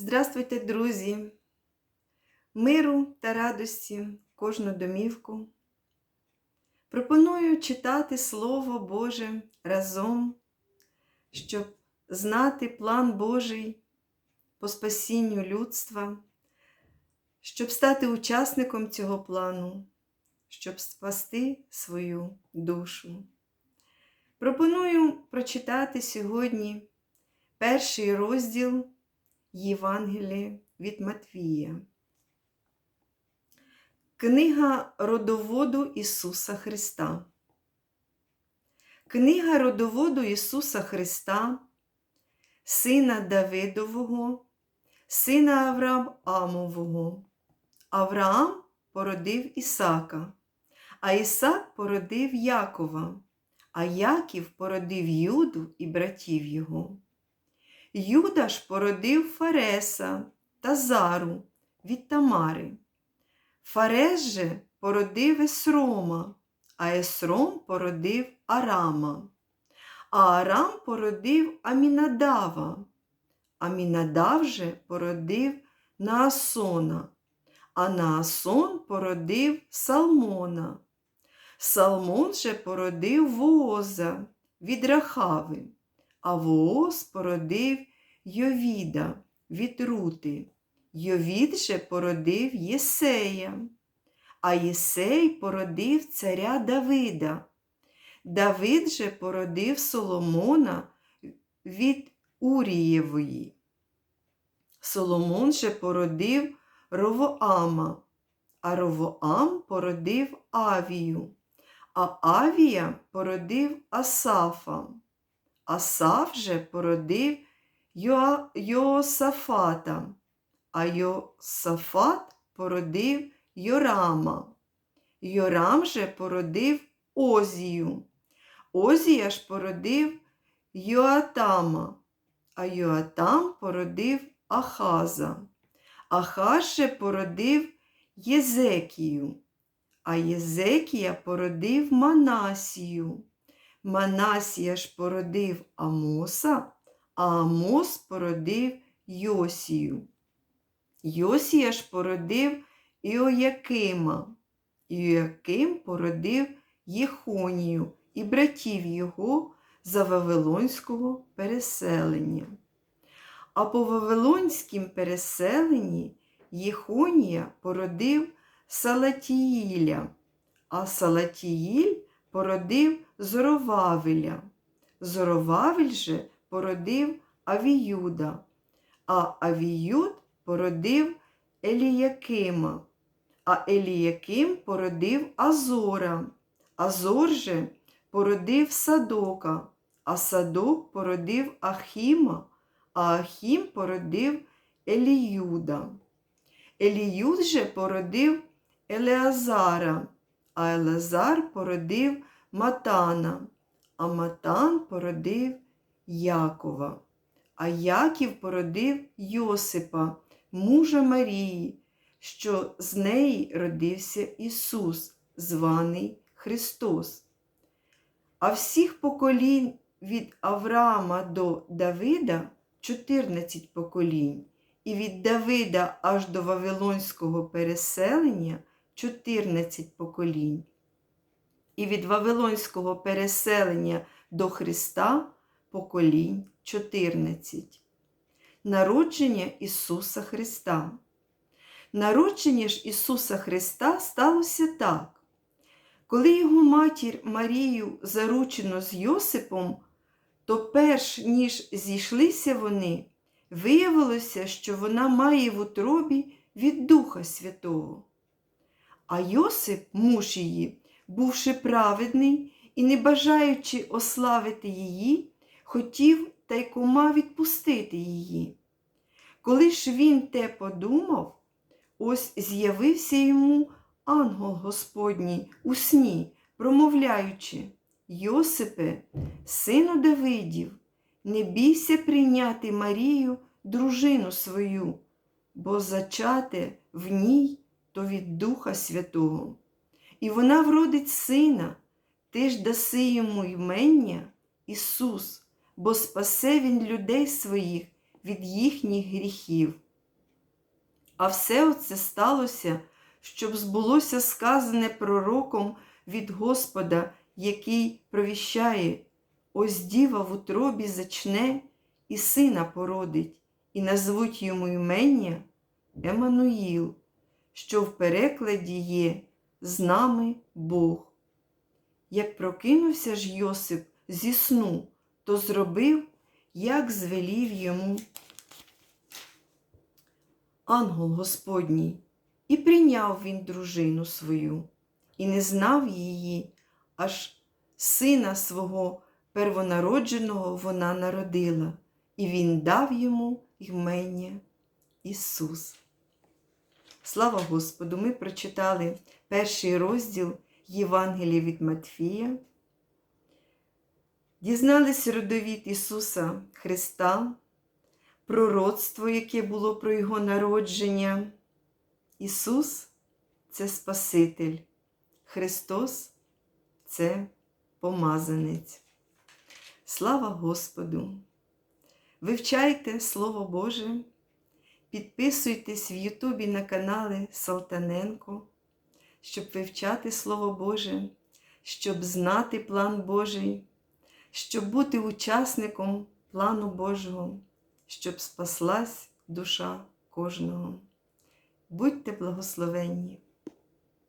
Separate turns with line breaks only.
Здравствуйте, друзі! Миру та радості кожну домівку. Пропоную читати Слово Боже разом, щоб знати план Божий по спасінню людства, щоб стати учасником цього плану, щоб спасти свою душу. Пропоную прочитати сьогодні перший розділ Євангелія від Матвія. Книга родоводу Ісуса Христа. Книга родоводу Ісуса Христа, сина Давидового, сина Авраамового. Авраам породив Ісака, а Ісак породив Якова, а Яків породив Юду і братів його. Юда ж породив Фареса та Зару від Тамари. Фарес же породив Есрома, а Есром породив Арама, а Арам породив Амінадава, Амінадав же породив Наасона, а Наасон породив Салмона. Салмон же породив Вооза від Рахави а Вооз породив Йовіда від Рути. Йовід же породив Єсея, а Єсей породив царя Давида. Давид же породив Соломона від Урієвої. Соломон же породив Ровоама, а Ровоам породив Авію, а Авія породив Асафа. Асав же породив Йо... Йосафата, а Йосафат породив Йорама. Йорам же породив Озію. Озія ж породив Йоатама, а Йоатам породив Ахаза. Ахаз же породив Єзекію, а Єзекія породив Манасію. Манасія ж породив Амоса, а Амос породив Йосію. Йосія ж породив Іоякима, Іояким породив Єхонію і братів його за Вавилонського переселення. А по Вавилонськім переселенні Єхонія породив Салатіїля, а Салатіїль породив Зоровавеля. Зоровавель же породив Авіюда, а Авіюд породив Еліякима, а Еліяким породив Азора, Азор же породив Садока, а Садок породив Ахіма, а Ахім породив Еліюда. Еліюд же породив Елеазара, а Елазар породив Матана, а Матан породив Якова, а Яків породив Йосипа, мужа Марії, що з неї родився Ісус, званий Христос. А всіх поколінь від Авраама до Давида 14 поколінь, і від Давида аж до Вавилонського переселення 14 поколінь і від Вавилонського переселення до Христа поколінь 14. Народження Ісуса Христа. Народження ж Ісуса Христа сталося так. Коли його матір Марію заручено з Йосипом, то перш ніж зійшлися вони, виявилося, що вона має в утробі від Духа Святого. А Йосип, муж її, бувши праведний і не бажаючи ославити її, хотів тайкома відпустити її. Коли ж він те подумав, ось з'явився йому ангел Господній у сні, промовляючи Йосипе, сину Давидів, не бійся прийняти Марію, дружину свою, бо зачате в ній то від Духа Святого і вона вродить сина, ти ж даси йому ймення Ісус, бо спасе Він людей своїх від їхніх гріхів. А все оце сталося, щоб збулося сказане пророком від Господа, який провіщає, ось діва в утробі зачне і сина породить, і назвуть йому імення Еммануїл, що в перекладі є з нами Бог. Як прокинувся ж Йосип зі сну, то зробив, як звелів йому ангел Господній, і прийняв він дружину свою, і не знав її, аж сина свого первонародженого вона народила, і він дав йому ймення Ісус. Слава Господу! Ми прочитали перший розділ Євангелія від Матфія. Дізнались родовід Ісуса Христа, пророцтво, яке було про Його народження. Ісус це Спаситель, Христос це помазанець. Слава Господу! Вивчайте Слово Боже, підписуйтесь в Ютубі на канали Салтаненко, щоб вивчати Слово Боже, щоб знати план Божий, щоб бути учасником плану Божого, щоб спаслась душа кожного. Будьте благословенні!